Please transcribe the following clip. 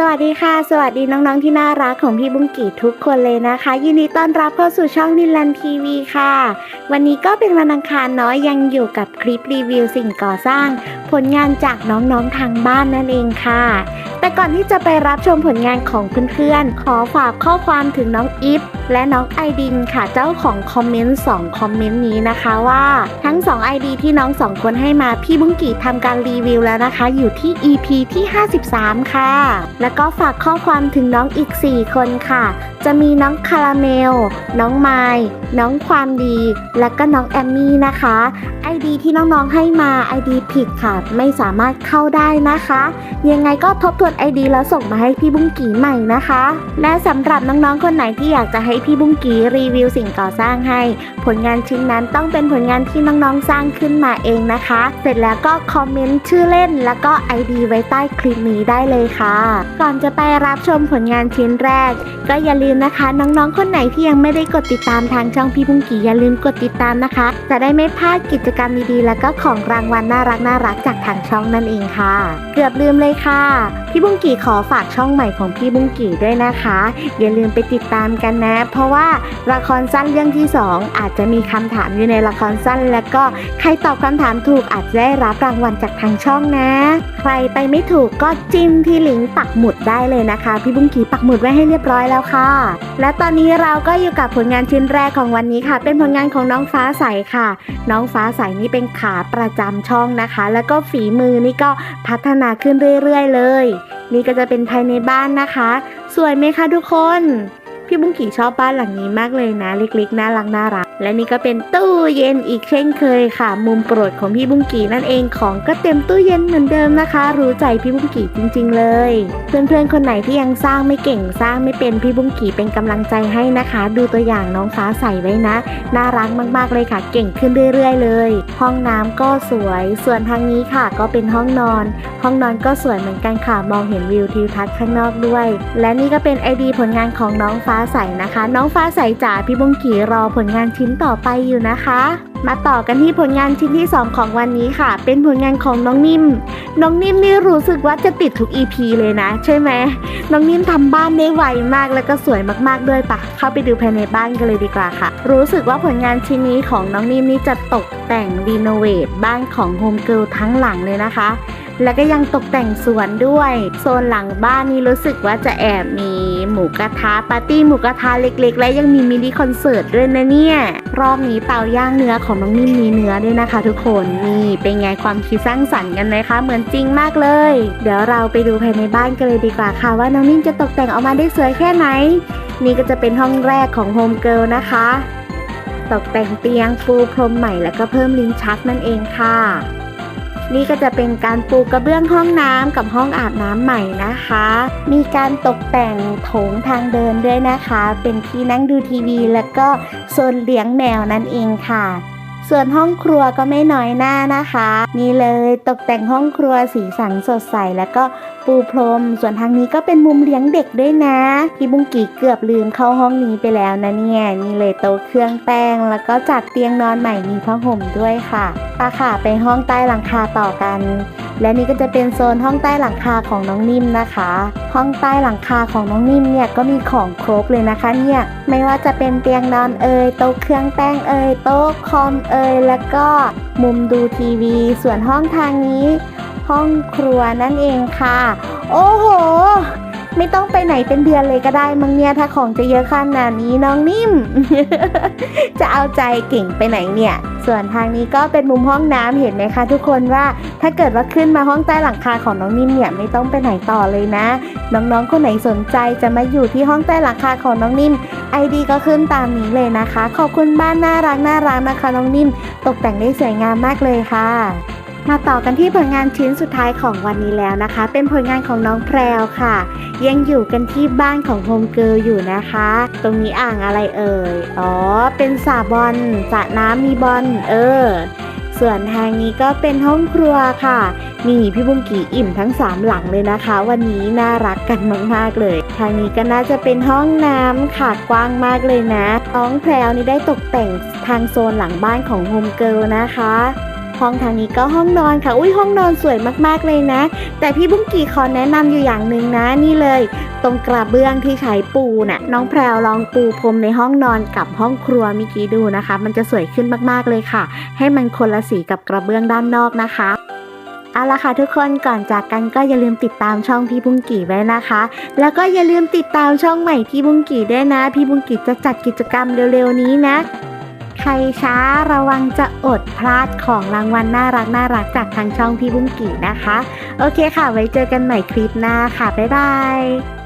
สวัสดีค่ะ สวัสดีน้องๆที่น่ารักของพี่บุ้งกี่ทุกคนเลยนะคะ ยินดีต้อนรับเข้าสู่ช่องนินลันทีวีค่ะ วันนี้ก็เป็นวันอังคารเนาะยังอยู่กับคลิปรีวิวสิ่งก่อสร้าง ผลงานจากน้องๆทางบ้านนั่นเองค่ะ แต่ก่อนที่จะไปรับชมผลงานของเพื่อนๆขอฝากข้อความถึงน้องอิฟ และน้องไอดินค่ะเจ้าของคอมเมนต์2คอมเมนต์นี้นะคะว่าทั้ง 2 ID ที่น้องสองคนให้มาพี่บุ้งกีทำการรีวิวแล้วนะคะ อยู่ที่ EP ที่ 53 ค่ะ แล้วก็ฝากข้อความถึงน้องอีก 4 คนค่ะ จะมีน้องคาราเมล น้องไมล์น้องความดี และก็น้องแอมมี่นะคะ ID ที่น้องๆให้มา ID ผิดค่ะ ไม่สามารถเข้าได้นะคะ ยังไงก็ทบทวน ID แล้วส่งมาให้พี่บุ้งกีใหม่นะคะ และสำหรับน้องๆคนไหนที่อยากจะให้พี่บุ้งกีรีวิวสิ่งก่อสร้างให้ ผลงานชิ้นนั้นต้องเป็นผลงานที่น้องๆสร้างขึ้นมาเองนะคะ เสร็จแล้วก็คอมเมนต์ชื่อเล่น แล้วก็ ID ไว้ใต้คลิปนี้ได้เลยค่ะ ก่อนจะไปรับชมผลงานชิ้นแรก ก็อย่าลืมนะคะ น้องๆ คนไหนที่ยังไม่ได้กดติดตามทางช่องพี่บุ้งกีอย่าลืมกดติดตามนะคะ จะได้ไม่พลาดกิจกรรมดีๆแล้วก็ของรางวัลน่ารักน่ารักจากทางช่องนั่นเองค่ะ เกือบลืมเลยค่ะพี่บุ้งกีขอฝากช่องใหม่ของพี่บุ้งกีด้วยนะคะ อย่าลืมไปติดตามกันนะเพราะว่าละครสั้นเรื่องที่ 2 อาจจะมีคำถามอยู่ในละครสั้น แล้วก็ใครตอบคำถามถูกอาจจะได้รับรางวัลจากทางช่องนะ ใครไปไม่ถูกก็จิ้มที่ลิงก์ปักหมุดได้เลยนะคะ พี่บุ้งกีปักหมุดไว้ให้เรียบร้อยแล้วค่ะ และตอนนี้เราก็อยู่กับผลงานชิ้นแรกของวันนี้ค่ะ เป็นผลงานของน้องฟ้าใสค่ะ น้องฟ้าใสนี่เป็นขาประจำช่องนะคะ แล้วก็ฝีมือนี่ก็พัฒนาขึ้นเรื่อยๆ เลย นี่ก็จะเป็นภายในบ้านนะคะ สวยไหมคะทุกคน พี่บุ้งกี่ชอบบ้านหลังนี้มากเลยนะเล็กๆน่ารักน่ารัก และนี่ก็เป็นตู้เย็นอีกเช่นเคยค่ะ มุมโปรดของพี่บุ้งกี่นั่นเองของก็เต็มตู้เย็นเหมือนเดิมนะคะ รู้ใจพี่บุ้งกี่จริง ๆ เลย เพื่อนๆคนไหนที่ยังสร้างไม่เก่งสร้างไม่เป็นพี่บุ้งกี่เป็นกำลังใจให้นะคะ ดูตัวอย่างน้องฟ้าใสไว้นะ น่ารักมากๆเลยค่ะ เก่งขึ้นเรื่อยๆ เลย ห้องน้ำก็สวย ส่วนทางนี้ค่ะก็เป็นห้องนอน ห้องนอนก็สวยเหมือนกันค่ะมองเห็นวิวทิวทัศน์ข้างนอกด้วย และนี่ก็เป็นไอดีผลงานของน้องฟ้าใสนะคะ น้องฟ้าใสจ๋าพี่บุ้งกี่รอผลงานชิ้นต่อไปอยู่นะคะมาต่อกันที่ผลงานชิ้นที่ 2 ของวันนี้ค่ะ เป็นผลงานของน้องนิ่ม น้องนิ่มนี่รู้สึกว่าจะติดทุก EP เลยนะ ใช่ไหม น้องนิ่มทำบ้านได้ไวมากแล้วก็สวยมากๆด้วยปะ เข้าไปดูภายในบ้านกันเลยดีกว่าค่ะ รู้สึกว่าผลงานชิ้นนี้ของน้องนิ่มนี่จะตกแต่งรีโนเวทบ้านของโฮมเกิลทั้งหลังเลยนะคะ แล้วก็ยังตกแต่งสวนด้วย โซนหลังบ้านนี่รู้สึกว่าจะแอบมีหมูกระทะปาร์ตี้หมูกระทะเล็ก ๆ และยังมีมินิคอนเสิร์ตด้วยนะเนี่ย รอบนี้เตาย่างเนื้อของน้องนิ่มมีเนื้อด้วยนะคะ ทุกคนนี่เป็นไงความคิดสร้างสรรค์กันไหมคะ เหมือนจริงมากเลย เดี๋ยวเราไปดูภายในบ้านกันเลยดีกว่าค่ะ ว่าน้องนิ่มจะตกแต่งออกมาได้สวยแค่ไหน นี่ก็จะเป็นห้องแรกของโฮมเกิลนะคะ ตกแต่งเตียงปูพรมใหม่แล้วก็เพิ่มลิ้นชักนั่นเองค่ะ นี่ก็จะเป็นการปูกระเบื้องห้องน้ำกับห้องอาบน้ำใหม่นะคะ มีการตกแต่งโถงทางเดินด้วยนะคะ เป็นที่นั่งดูทีวี แล้วก็โซนเลี้ยงแมวนั่นเองค่ะ ส่วนห้องครัวก็ไม่น้อยหน้านะคะ นี่เลยตกแต่งห้องครัวสีสันสดใสแล้วก็ปูพรม ส่วนทางนี้ก็เป็นมุมเลี้ยงเด็กด้วยนะ พี่บุ้งกีเกือบลืมเข้าห้องนี้ไปแล้วนะเนี่ยนี่เลยโต๊ะเครื่องแป้ง แล้วก็จัดเตียงนอนใหม่มีผ้าห่มด้วยค่ะปาค่ะไปห้องใต้หลังคาต่อกัน และนี่ก็จะเป็นโซนห้องใต้หลังคาของน้องนิ่มนะคะ ห้องใต้หลังคาของน้องนิ่มเนี่ยก็มีของครบเลยนะคะเนี่ยไม่ว่าจะเป็นเตียงนอนเอ่ยโต๊ะเครื่องแป้งเอ่ยโต๊ะคอมเอ่ยแล้วก็มุมดูทีวี ส่วนห้องทางนี้ ห้องครัวนั่นเองค่ะ โอ้โห ไม่ต้องไปไหนเป็นเดือนเลยก็ได้มั้งเนี่ยถ้าของจะเยอะขนาดนี้น้องนิ่ม จะเอาใจเก่งไปไหนเนี่ย ส่วนทางนี้ก็เป็นมุมห้องน้ำเห็นไหมคะทุกคนว่าถ้าเกิดว่าขึ้นมาห้องใต้หลังคาของน้องนิ่มเนี่ยไม่ต้องไปไหนต่อเลยนะ น้องๆคนไหนสนใจจะมาอยู่ที่ห้องใต้หลังคาของน้องนิ่ม ID ก็ขึ้นตามนี้เลยนะคะ ขอบคุณบ้านน่ารักน่ารักนะคะน้องนิ่ม ตกแต่งได้สวยงามมากเลยค่ะ มาต่อกันที่ผลงานชิ้นสุดท้ายของวันนี้แล้วนะคะ เป็นผลงานของน้องแพรวค่ะ ยังอยู่กันที่บ้านของโฮมเกิลอยู่นะคะ ตรงนี้อ่างอะไรเอ่ย อ๋อ เป็นสระบอลสระน้ำมีบอลเออ ส่วนทางนี้ก็เป็นห้องครัวค่ะนี่พี่บุ้งกี่อิ่มทั้ง 3 หลังเลยนะคะ วันนี้น่ารักกันมากๆเลย ทางนี้ก็น่าจะเป็นห้องน้ำค่ะกว้างมากเลยนะน้องแพรวนี่ได้ตกแต่งทางโซนหลังบ้านของโฮมเกิลนะคะ ห้องทางนี้ก็ห้องนอนค่ะ อุ้ยห้องนอนสวยมากๆเลยนะ แต่พี่บุ้งกี่ขอแนะนำอยู่อย่างหนึ่งนะนี่เลย ตรงกระเบื้องที่ใช้ปูน่ะ น้องแพรวลองปูพรมในห้องนอนกับห้องครัวมิกี้ดูนะคะ มันจะสวยขึ้นมากๆเลยค่ะ ให้มันคนละสีกับกระเบื้องด้านนอกนะคะเอาละค่ะทุกคนก่อนจากกันก็อย่าลืมติดตามช่องพี่บุ้งกี่ไว้นะคะ แล้วก็อย่าลืมติดตามช่องใหม่พี่บุ้งกี่ด้วยนะ พี่บุ้งกี่จะจัดกิจกรรมเร็วๆนี้นะ ใครช้าระวังจะอดพลาดของรางวัลน่ารักน่ารักจากทางช่องพี่บุ้งกี่นะคะ โอเคค่ะ ไว้เจอกันใหม่คลิปหน้าค่ะ บ๊ายบาย